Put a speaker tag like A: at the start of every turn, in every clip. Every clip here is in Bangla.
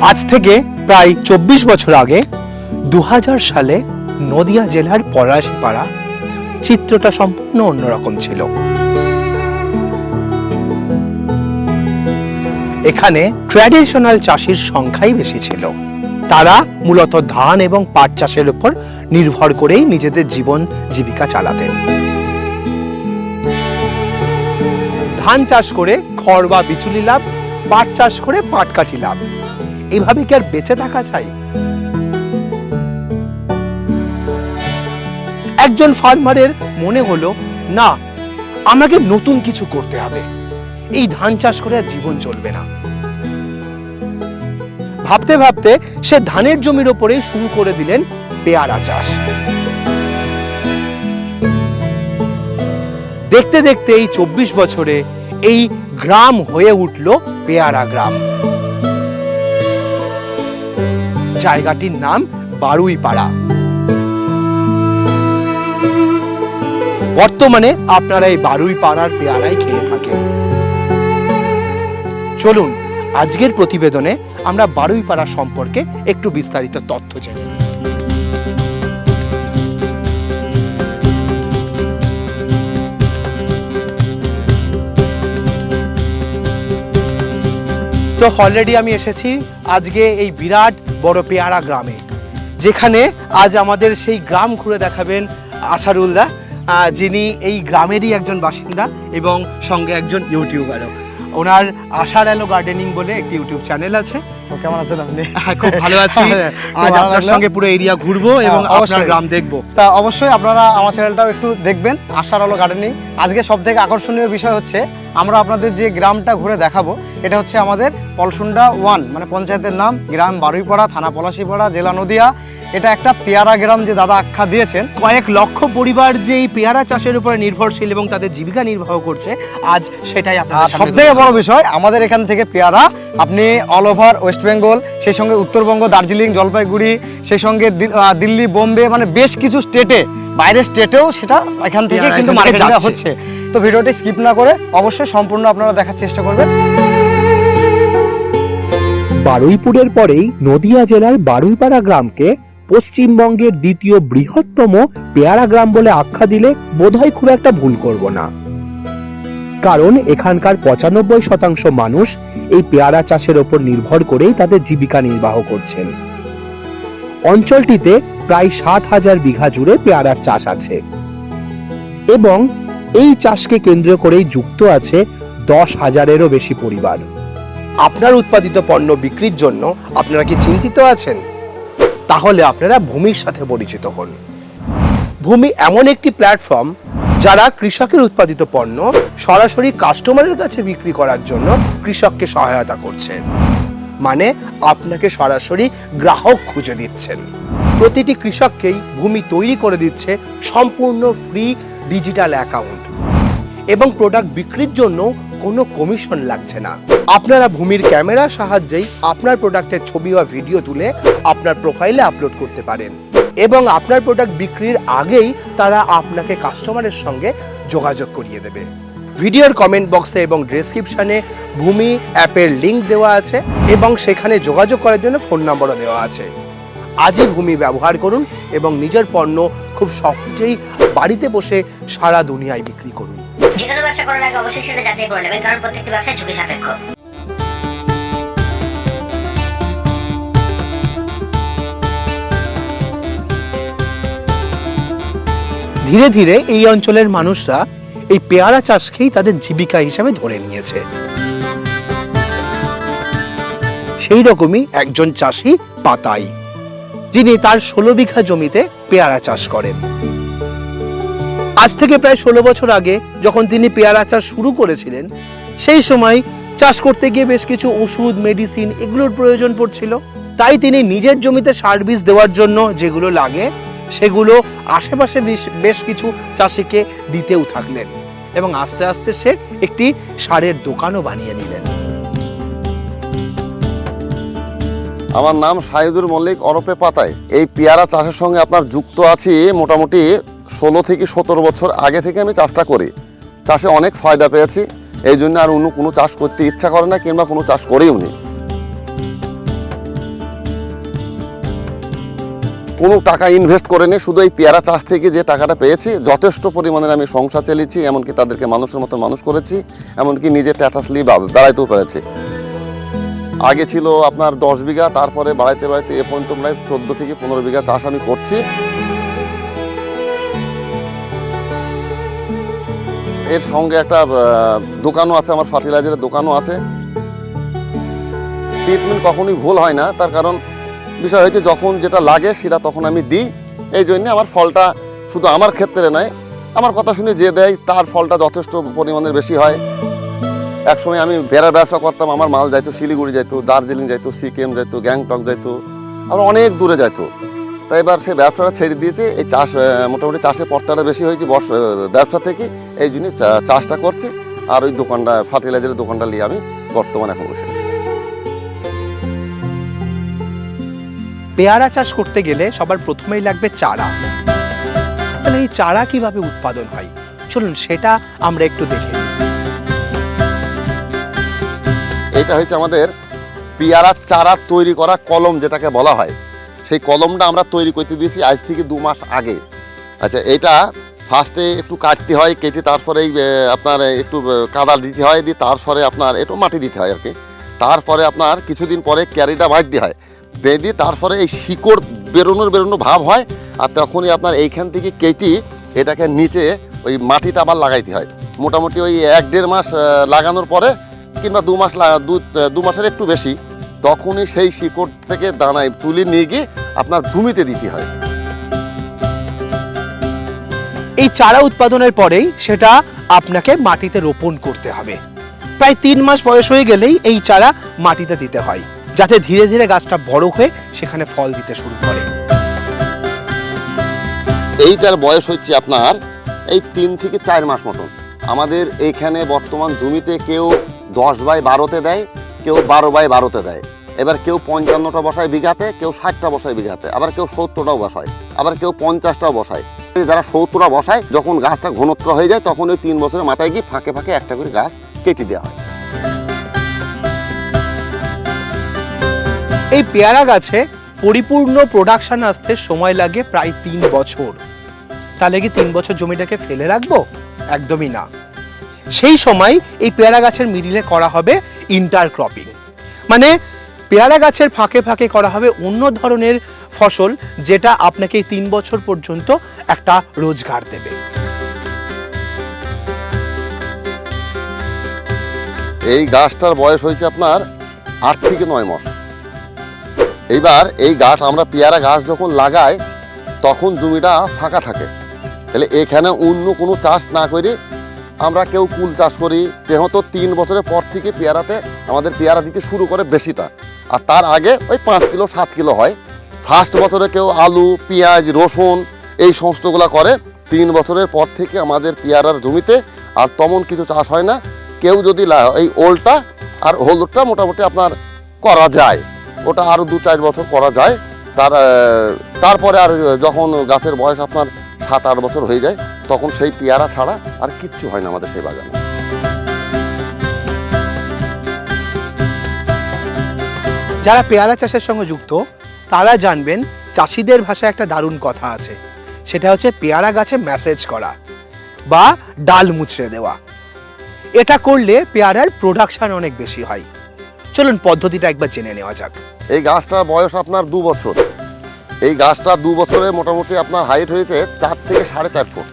A: আজ থেকে প্রায় চব্বিশ বছর আগে দু হাজার সালে নদিয়া জেলার পলাশিপাড়া চিত্রটা সম্পূর্ণ অন্যরকম ছিল। এখানে ট্র্যাডিশনাল চাষির সংখ্যাই বেশি ছিল। তারা মূলত ধান এবং পাট চাষের উপর নির্ভর করেই নিজেদের জীবন জীবিকা চালাতেন। ধান চাষ করে খড় বা বিচুলি লাভ, পাট চাষ করে পাটকাঠি লাভ। এইভাবে কি আর বেঁচে থাকা চাই একজন ফার্মারের মনে হলো, না, আমাকে নতুন কিছু করতে হবে। এই ধান চাষ করে জীবন চলবে না। ভাবতে ভাবতে সে ধানের জমির ওপরে শুরু করে দিলেন পেয়ারা চাষ। দেখতে দেখতে এই চব্বিশ বছরে এই গ্রাম হয়ে উঠল পেয়ারা গ্রাম। জায়গাটির নাম বারুইপাড়া। বর্তমানে আপনারা এই বারুইপাড়ার পেয়ারাই খেয়ে থাকেন। চলুন, আজকের প্রতিবেদনে আমরা বারুইপাড়া সম্পর্কে একটু বিস্তারিত তথ্য জানি তো অলরেডি আমি এসেছি, আজকে এই বিরাট বড় পেয়ারা গ্রামে, যেখানে আজ আমাদের সেই গ্রাম ঘুরে দেখাবেন আশারুলদা যিনি এই গ্রামেরই একজন বাসিন্দা এবং সঙ্গে একজন ইউটিউবারও। ওনার আশার আলো গার্ডেনিং বলে একটি ইউটিউব চ্যানেল আছে।
B: তো কেমন আছেন আপনি?
A: হ্যাঁ, খুব ভালো আছি।
B: হ্যাঁ,
A: আজ আপনার সঙ্গে পুরো এরিয়া ঘুরবো এবং
B: হ্যাঁ,
A: আপনার গ্রাম দেখব।
B: তা অবশ্যই আপনারা আমার চ্যানেলটাও একটু দেখবেন আশার আলো গার্ডেনিং আজকে সব থেকে আকর্ষণীয় বিষয় হচ্ছে আমরা আপনাদের যে গ্রামটা ঘুরে দেখাবো এটা হচ্ছে আমাদের পলসুন্ডা ওয়ান মানে পঞ্চায়েতের নাম গ্রাম বারুইপাড়া থানা পলাশিপাড়া জেলা নদিয়া। এটা একটা পেয়ারা গ্রাম যে দাদা আখ্যা দিয়েছেন।
A: কয়েক লক্ষ পরিবার যে এই পেয়ারা চাষের উপরে নির্ভরশীল এবং তাদের জীবিকা নির্বাহ করছে আজ সেটাই আপনার
B: সব থেকে বড় বিষয় আমাদের এখান থেকে পেয়ারা আপনি অল ওভার ওয়েস্ট বেঙ্গল সেই সঙ্গে উত্তরবঙ্গ দার্জিলিং জলপাইগুড়ি সেই সঙ্গে দিল্লি বোম্বে মানে বেশ কিছু স্টেটে বাইরের স্টেটেও সেটা এখান থেকে কিন্তু
A: থেকে
B: হচ্ছে। তো ভিডিওটি স্কিপ না করে অবশ্যই সম্পূর্ণ আপনারা দেখার চেষ্টা করবেন।
A: বারুইপুরের পরেই নদিয়া জেলার বারুইপাড়া গ্রামকে পশ্চিমবঙ্গের দ্বিতীয় বৃহত্তম পেয়ারা গ্রাম বলে আখ্যা দিলে বোধহয় খুব একটা ভুল করব না। কারণ এখানকার পঁচানব্বই শতাংশ মানুষ এই পেয়ারা চাষের ওপর নির্ভর করেই তাদের জীবিকা নির্বাহ করছেন। অঞ্চলটিতে প্রায় ষাট হাজার বিঘা জুড়ে পেয়ারার চাষ আছে। এবং এই চাষকে কেন্দ্র করেই যুক্ত আছে দশ হাজারেরও বেশি পরিবার। আপনার উৎপাদিত পণ্য বিক্রির জন্য আপনারা কি চিন্তিত আছেন? তাহলে আপনারা ভূমির সাথে পরিচিত হন। ভূমি এমন একটি প্ল্যাটফর্ম যারা কৃষকের উৎপাদিত পণ্য সরাসরি কাস্টমারের কাছে বিক্রি করার জন্য কৃষককে সহায়তা করছেন। মানে আপনাকে সরাসরি গ্রাহক খুঁজে দিচ্ছেন। প্রতিটি কৃষককেই ভূমি তৈরি করে দিচ্ছে সম্পূর্ণ ফ্রি ডিজিটাল অ্যাকাউন্ট এবং প্রোডাক্ট বিক্রির জন্য কোনো কমিশন লাগছে না। আপনারা ভূমির ক্যামেরার সাহায্যেই আপনার প্রোডাক্টের ছবি বা ভিডিও তুলে আপনার প্রোফাইলে আপলোড করতে পারেন। এবং আপনার প্রোডাক্ট বিক্রির আগেই তারা আপনাকে কাস্টমারের সঙ্গে যোগাযোগ করিয়ে দেবে। ভিডিওর কমেন্ট বক্সে এবং ডেসক্রিপশনে ভূমি অ্যাপের লিঙ্ক দেওয়া আছে এবং সেখানে যোগাযোগ করার জন্য ফোন নম্বরও দেওয়া আছে। আজই ভূমি ব্যবহার করুন এবং নিজের পণ্য খুব সহজেই বাড়িতে বসে সারা দুনিয়ায় বিক্রি করুন।
C: যে কোনো ব্যবসা করার আগে অবশ্যই সেটা যাচাই করে নেবেন, কারণ প্রত্যেকটি ব্যবসা ঝুঁকি সাপেক্ষ।
A: ধীরে ধীরে এই অঞ্চলের মানুষরা এই পেয়ারা চাষকেই তাদের জীবিকা হিসেবে ধরে নিয়েছে। সেই রকমই একজন চাষি পাতাই, যিনি তার ষোলো বিঘা জমিতে পেয়ারা চাষ করেন। আজ থেকে প্রায় ষোলো বছর আগে যখন তিনি পেয়ারা চাষ শুরু করেছিলেন, সেই সময় চাষ করতে গিয়ে বেশ কিছু ওষুধ, মেডিসিন এগুলোর প্রয়োজন পড়ছিল। তাই তিনি নিজের জমিতে সার বীজ দেওয়ার জন্য যেগুলো লাগে সেগুলো আশেপাশে বেশ- কিছু চাষিকে দিতেও থাকলেন এবং আস্তে আস্তে সে একটি সারের দোকানও বানিয়ে নিলেন।
D: আমার নাম শাহিদুর মল্লিক অরপে পাতায়। এই পেয়ারা চাষের সঙ্গে আপনার যুক্ত আছি মোটামুটি ষোলো থেকে সতেরো বছর আগে থেকে আমি চাষটা করি। চাষে অনেক ফায়দা পেয়েছি, এই জন্য আর অন্য কোনো চাষ করতে ইচ্ছা করে না কিংবা কোনো চাষ করেও নি। কোনো টাকা ইনভেস্ট করে নেই শুধু এই পেয়ারা চাষ থেকে যে টাকাটা পেয়েছি, যথেষ্ট পরিমাণে আমি সংসার চালিয়েছি, এমনকি তাদেরকে মানুষের মতো মানুষ করেছি, এমনকি নিজে ট্যাটাসলি বেড়াইতেও পেরেছি। আগে ছিল আপনার দশ বিঘা, তারপরে বাড়াইতে বাড়াইতে এ পর্যন্ত প্রায় চোদ্দ থেকে পনেরো বিঘা চাষ আমি করছি। এর সঙ্গে একটা দোকানও আছে, আমার ফার্টিলাইজারের দোকানও আছে। ট্রিটমেন্ট কখনোই ভুল হয় না, তার কারণ বিষয় হয়েছে, যখন যেটা লাগে সেটা তখন আমি দিই। এই জন্য আমার ফলটা শুধু আমার ক্ষেত্রে নয়, আমার কথা শুনে যে দেয় তার ফলটা যথেষ্ট পরিমাণের বেশি হয়। একসময় আমি বেড়ার ব্যবসা করতাম, আমার মাল যাইতো শিলিগুড়ি যাইতো, দার্জিলিং যাইতো, সিকিম যাইতো, গ্যাংটক যাইতো আর অনেক দূরে যাইতো। তাই এবার সে ব্যবসাটা ছেড়ে দিয়েছে, এই চাষ মোটামুটি চাষের পর্তাটা বেশি হয়েছে বর্ষ ব্যবসা থেকে, এই জন্য চাষটা করছি। আর ওই দোকানটা ফার্টিলাইজারের দোকানটা নিয়ে আমি বর্তমানে এখন বসে আছি।
A: পেয়ারা চাষ করতে গেলে সবার প্রথমেই লাগবে চারা। তাহলে এই চারা কীভাবে উৎপাদন হয়? চলুন সেটা আমরা একটু দেখে।
D: এটা হচ্ছে আমাদের পেয়ারার চারা তৈরি করা কলম যেটাকে বলা হয়। সেই কলমটা আমরা তৈরি করতে দিয়েছি আজ থেকে দু মাস আগে। আচ্ছা এটা ফার্স্টে একটু কাটতে হয়, কেটে তারপরে আপনার একটু কাদা দিতে হয়, দিয়ে তারপরে আপনার একটু মাটি দিতে হয় আর কি। তারপরে আপনার কিছুদিন পরে ক্যারিটা বাঁধতে হয়। বেঁধে তারপরে এই শিকড় বেরোনোর বেরোনো ভাব হয় আর তখনই আপনার এইখান থেকে কেটে এটাকে নিচে ওই মাটিতে আবার লাগাইতে হয়। মোটামুটি ওই এক দেড় মাস লাগানোর পরে কিংবা দু মাস দু মাসের একটু বেশি, তখনই সেই শিকড় থেকে দানায় তুলে নিয়ে গিয়ে আপনার জমিতে দিতে হয়।
A: এই চারা উৎপাদনের পরেই সেটা আপনাকে মাটিতে রোপণ করতে হবে। প্রায় তিন মাস বয়স হয়ে গেলেই এই চারা মাটিতে দিতে হয়। যাতে ধীরে ধীরে গাছটা বড় হয়ে সেখানে ফল দিতে শুরু করে।
D: এইটার বয়স হচ্ছে আপনার এই তিন থেকে চার মাস মতন। আমাদের এইখানে বর্তমান জমিতে কেউ দশ বাই বারোতে দেয়, কেউ বারো বাই বারোতে দেয়। এবার কেউ পঞ্চান্নটা বসায় বিঘাতে, কেউ ষাটটা বসায় বিঘাতে, আবার কেউ সত্তরটাও বসায়, আবার কেউ পঞ্চাশটাও বসায়। যারা সত্তরটা বসায়, যখন গাছটা ঘনত্ব হয়ে যায়, তখন ওই তিন বছরের মাথায় গিয়ে ফাঁকে ফাঁকে একটা করে গাছ কেটে দেওয়া হয়।
A: এই পেয়ারা গাছে পরিপূর্ণ প্রোডাকশন আসতে সময় লাগে প্রায় তিন বছর। তাহলে কি তিন বছর জমিটাকে ফেলে রাখব? একদমই না। সেই সময় এই পেয়ারা গাছের মিডিলে করা হবে ইন্টারক্রপিং মানে পেয়ারা গাছের ফাঁকে ফাঁকে করা হবে অন্য ধরনের ফসল যেটা আপনাকে তিন বছর পর্যন্ত একটা রোজগার দেবে।
D: এই গাছটার বয়স হয়েছে আপনার আট থেকে নয় মাস। এইবার এই গাছ আমরা পেয়ারা গাছ যখন লাগাই, তখন জমিটা ফাঁকা থাকে। তাহলে এখানে অন্য কোনো চাষ না করে আমরা কেউ কুল চাষ করি। যেহেতু তিন বছরের পর থেকে পেয়ারাতে আমাদের পেয়ারা দিতে শুরু করে বেশিটা। আর তার আগে ওই পাঁচ কিলো, সাত কিলো হয়। ফার্স্ট বছরে কেউ আলু, পেঁয়াজ, রসুন এই সমস্তগুলো করে। তিন বছরের পর থেকে আমাদের পেয়ারার জমিতে আর তেমন কিছু চাষ হয় না। কেউ যদি এই ওলটা আর হলুদটা মোটামুটি আপনার করা যায়। ওটা আরও দু চার বছর করা যায়। তার তারপরে আর যখন গাছের বয়স আপনার সাত আট বছর হয়ে যায়, তখন সেই পেয়ারা ছাড়া আর কিচ্ছু হয় না আমাদের সেই বাগানে।
A: যারা পেয়ারা চাষের সঙ্গে যুক্ত, তারা জানবেন চাষিদের ভাষায় একটা দারুণ কথা আছে। সেটা হচ্ছে পেয়ারা গাছে মেসেজ করা বা ডাল মুচড়ে দেওয়া। এটা করলে পেয়ারার প্রোডাকশন অনেক বেশি হয়। চলুন পদ্ধতিটা একবার জেনে নেওয়া যাক।
D: এই গাছটার বয়স আপনার দু বছর। এই গাছটা দু বছরে মোটামুটি আপনার হাইট হয়েছে চার থেকে সাড়ে চার ফুট।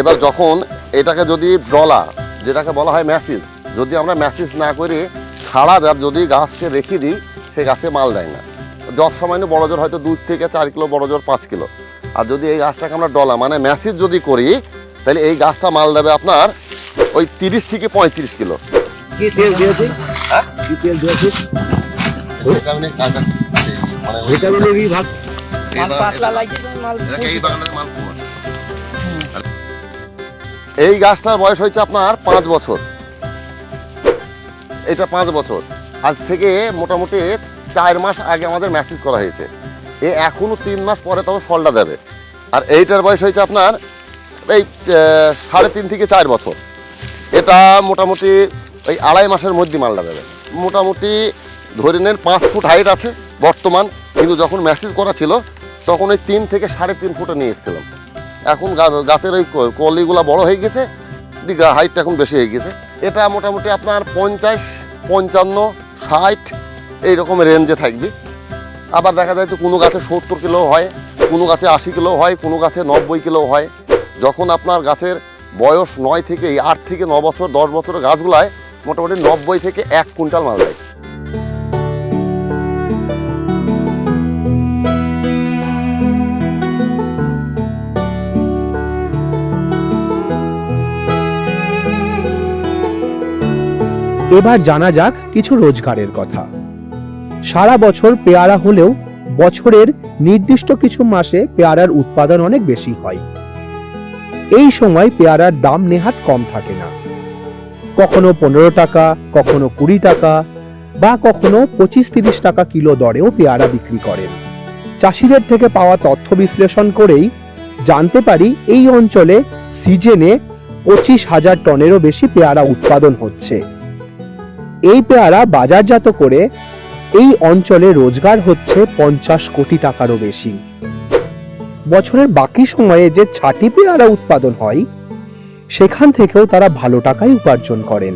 D: এবার যখন এটাকে যদি ডলা যেটাকে বলা হয় ম্যাসিস যদি আমরা ম্যাসিস না করে খাড়া যার যদি গাছকে রেখে দিই সে গাছে মাল দেয় না। যত সামান্য বড় জোর হয়তো দু থেকে চার কিলো বড় জোর পাঁচ কিলো। আর যদি এই গাছটাকে আমরা ডলা মানে ম্যাসিস যদি করি তাহলে এই গাছটা মাল দেবে আপনার ওই তিরিশ থেকে পঁয়ত্রিশ কিলো। ভিটামিনের মানে এই বাগানের মাল কুমার। এই গাছটার বয়স হয়েছে আপনার পাঁচ বছর। এটা পাঁচ বছর। আজ থেকে মোটামুটি চার মাস আগে আমাদের মেসেজ করা হয়েছে। এ এখনও তিন মাস পরে তবে ফলটা দেবে। আর এইটার বয়স হয়েছে আপনার এই সাড়ে তিন থেকে চার বছর। এটা মোটামুটি ওই আড়াই মাসের মধ্যে মালটা দেবে। মোটামুটি ধরে নেন পাঁচ ফুট হাইট আছে বর্তমান, কিন্তু যখন মেসেজ করা ছিল, তখন ওই তিন থেকে সাড়ে তিন ফুটে নিয়ে এসেছিলাম। এখন গাছের ওই কলিগুলো বড় হয়ে গেছে হাইটটা এখন বেশি হয়ে গেছে। এটা মোটামুটি আপনার পঞ্চাশ, পঞ্চান্ন, ষাট, এই রকমের রেঞ্জে থাকবে। আবার দেখা যাচ্ছে কোনো গাছে সত্তর কিলো হয়, কোনো গাছে আশি কিলো হয়, কোনো গাছে নব্বই কিলো হয়। যখন আপনার গাছের বয়স নয় থেকে আট থেকে ন বছর, দশ বছরের গাছগুলায় মোটামুটি নব্বই থেকে এক কুইন্টাল মাল দেয়।
A: এবার জানা যাক কিছু রোজগারের কথা। সারা বছর পেয়ারা হলেও বছরের নির্দিষ্ট কিছু মাসে পেয়ারার উৎপাদন অনেক বেশি হয়। এই সময় পেয়ারার দাম নেহাত কম থাকে না। কখনো পনেরো টাকা, কখনো কুড়ি টাকা বা কখনো পঁচিশ তিরিশ টাকা কিলো দরেও পেয়ারা বিক্রি করেন। চাষিদের থেকে পাওয়া তথ্য বিশ্লেষণ করেই জানতে পারি এই অঞ্চলে সিজনে পঁচিশ হাজার টনেরও বেশি পেয়ারা উৎপাদন হচ্ছে। এই পেয়ারা বাজারজাত করে এই অঞ্চলে রোজগার হচ্ছে পঞ্চাশ কোটি টাকারও বেশি। বছরের বাকি সময়ে যে ছাটি পেয়ারা উৎপাদন হয় সেখান থেকেও তারা ভালো টাকাই উপার্জন করেন।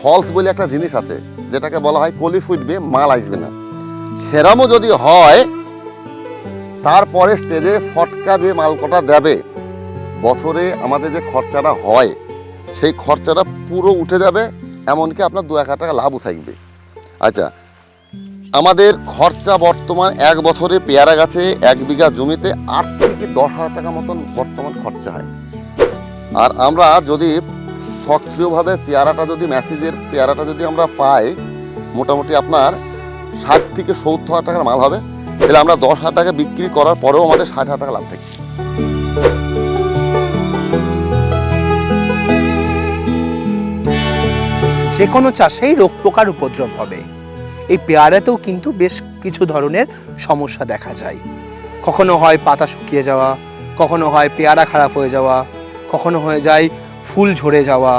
D: ফলস বলে একটা জিনিস আছে, যেটাকে বলা হয় কলি ফুটবে, মাল আসবে না। সেরামও যদি হয়, তারপরে স্টেজে ফটকা যে মালকটা দেবে, বছরে আমাদের যে খরচাটা হয়, সেই খরচাটা পুরো উঠে যাবে, এমনকি আপনার দু এক হাজার টাকা লাভও থাকবে। আচ্ছা আমাদের খরচা বর্তমান এক বছরে পেয়ারা গাছে এক বিঘা জমিতে আট থেকে দশ হাজার টাকা মতন বর্তমান খরচা হয়। আর আমরা যদি সক্রিয়ভাবে পেয়ারাটা যদি মেসেজের পেয়ারাটা যদি আমরা পাই, মোটামুটি আপনার ষাট থেকে সত্তর হাজার টাকার মাল হবে। তাহলে আমরা দশ হাজার টাকা বিক্রি করার পরেও আমাদের ষাট হাজার টাকা লাভ থাকে
A: যে কোনো চাষেই রোগ পোকার উপদ্রব হবে। এই পেয়ারাতেও কিন্তু বেশ কিছু ধরনের সমস্যা দেখা যায়। কখনো হয় পাতা শুকিয়ে যাওয়া, কখনো হয় পেয়ারা খারাপ হয়ে যাওয়া কখনো হয়ে যায় ফুল ঝরে যাওয়া,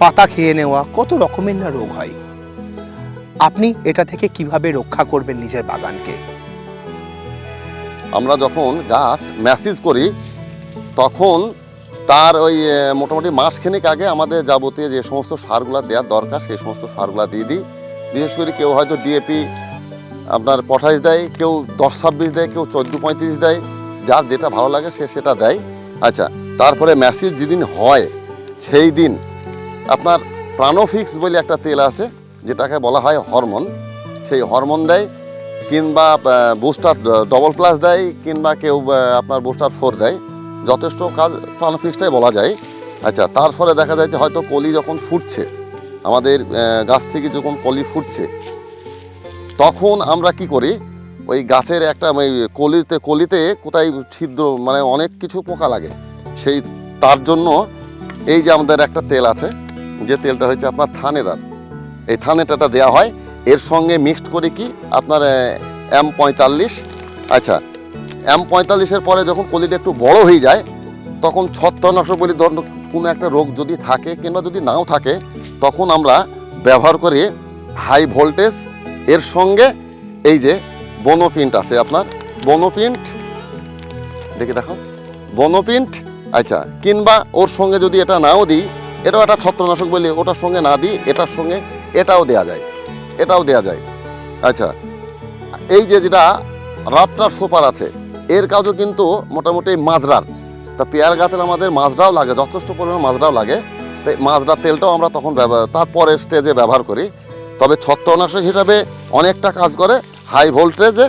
A: পাতা খেয়ে নেওয়া, কত রকমের না রোগ হয়। আপনি এটা থেকে কীভাবে রক্ষা করবেন নিজের বাগানকে?
D: আমরা যখন গাছ ম্যাসেজ করি, তখন তার ওই মোটামুটি মাসখানেক আগে আমাদের যাবতীয় যে সমস্ত সারগুলো দেওয়ার দরকার, সেই সমস্ত সারগুলো দিয়ে দিই। বিশেষ করে কেউ হয়তো ডিএপি আপনার পটাশ দেয়, কেউ দশ ছাব্বিশ দেয়, কেউ চোদ্দ পঁয়ত্রিশ দেয়, যার যেটা ভালো লাগে সে সেটা দেয়। আচ্ছা তারপরে ম্যাসেজ যেদিন হয়, সেই দিন আপনার প্রাণোফিক্স বলে একটা তেল আছে, যেটাকে বলা হয় হরমোন। সেই হরমোন দেয়, কিংবা বুস্টার, ডবল প্লাস দেয়, কিংবা কেউ আপনার বুস্টার ফোর দেয়। যথেষ্ট কাজ, প্রাণফিক্সটাই বলা যায়। আচ্ছা তারপরে দেখা যায় যে হয়তো কলি যখন ফুটছে, আমাদের গাছ থেকে যখন কলি ফুটছে, তখন আমরা কি করি, ওই গাছের একটা কলিতে কলিতে কোথায় ছিদ্র মানে অনেক কিছু পোকা লাগে। সেই তার জন্য এই যে আমাদের একটা তেল আছে, যে তেলটা হচ্ছে আপনার থানেদার। এই থানেটাটা দেওয়া হয়। এর সঙ্গে মিক্সড করে কি আপনার এম পঁয়তাল্লিশ। আচ্ছা এম পঁয়তাল্লিশের পরে যখন কলিটা একটু বড় হয়ে যায়, তখন ছত্রনাশক বলি ধরুন কোনো একটা রোগ যদি থাকে কিংবা যদি নাও থাকে, তখন আমরা ব্যবহার করি হাই ভোল্টেজ এর সঙ্গে এই যে বনোপিন্ট আছে আপনার। বনোপিন্ট দেখে দেখো বনোপিন্ট আচ্ছা কিংবা ওর সঙ্গে যদি এটা নাও দিই, এটাও একটা ছত্রনাশক বলি ওটার সঙ্গে না দিই, এটার সঙ্গে এটাও দেয়া যায়, এটাও দেয়া যায়। আচ্ছা এই যে যেটা রাত্রার সোপার আছে, এর কাজও কিন্তু মোটামুটি মাজরার। তা পেয়ার গাছের আমাদের মাজরাও লাগে, যথেষ্ট পরিমাণ মাজরাও লাগে। তাই মাজরার তেলটাও আমরা তখন ব্যবহার তারপরের স্টেজে ব্যবহার করি। তবে ছত্রনাশক হিসাবে অনেকটা কাজ করে হাই ভোল্টেজে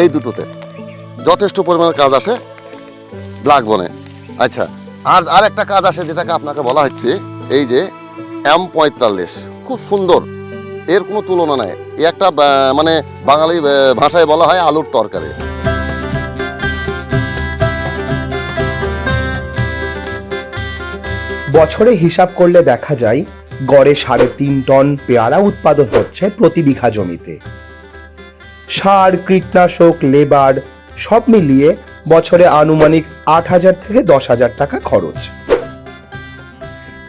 D: এই দুটোতে। যথেষ্ট পরিমাণে কাজ আসে ব্ল্যাক বনে। আচ্ছা আর আর একটা কাজ আসে যেটাকে আপনাকে বলা হচ্ছে, এই যে এম পঁয়তাল্লিশ, খুব সুন্দর। এর কোনো তুলনা নাই। এ একটা মানে বাঙালি ভাষায় বলা হয় আলুর তরকারি।
A: বছরে হিসাব করলে দেখা যায়, গড়ে সাড়ে তিন টন পেয়ারা উৎপাদন হচ্ছে প্রতি বিঘা জমিতে। সার, কীটনাশক, লেবার, সব মিলিয়ে বছরে আনুমানিক আট হাজার থেকে দশ হাজার টাকা খরচ।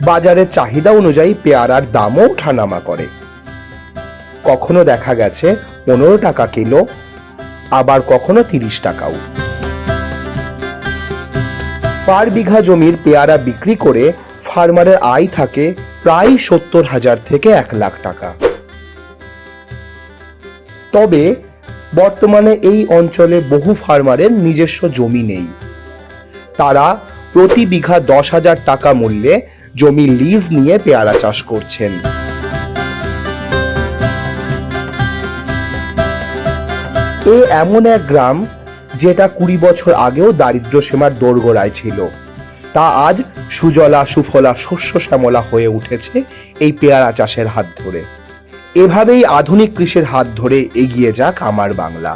A: বাজারের চাহিদা অনুযায়ী পেয়ারার দামও ওঠানামা করে। কখনো দেখা গেছে পনেরো টাকা কিলো, আবার কখনো তিরিশ টাকাও। পার বিঘা জমির পেয়ারা বিক্রি করে ফার্মারের আয় থাকে প্রায় সত্তর হাজার থেকে এক লাখ টাকা। তবে বর্তমানে এই অঞ্চলে বহু ফার্মারের নিজস্ব জমি নেই। তারা প্রতি বিঘা দশ হাজার টাকা মূল্যে জমি লিজ নিয়ে পেয়ারা চাষ করছেন। এ এমন এক গ্রাম যেটা কুড়ি বছর আগেও দারিদ্র সীমার দোরগোড়ায় ছিল। তা আজ সুজলা, সুফলা, শস্য, শ্যামলা হয়ে উঠেছে এই পেয়ারা চাষের হাত ধরে। এভাবেই আধুনিক কৃষির হাত ধরে এগিয়ে যাক আমার বাংলা।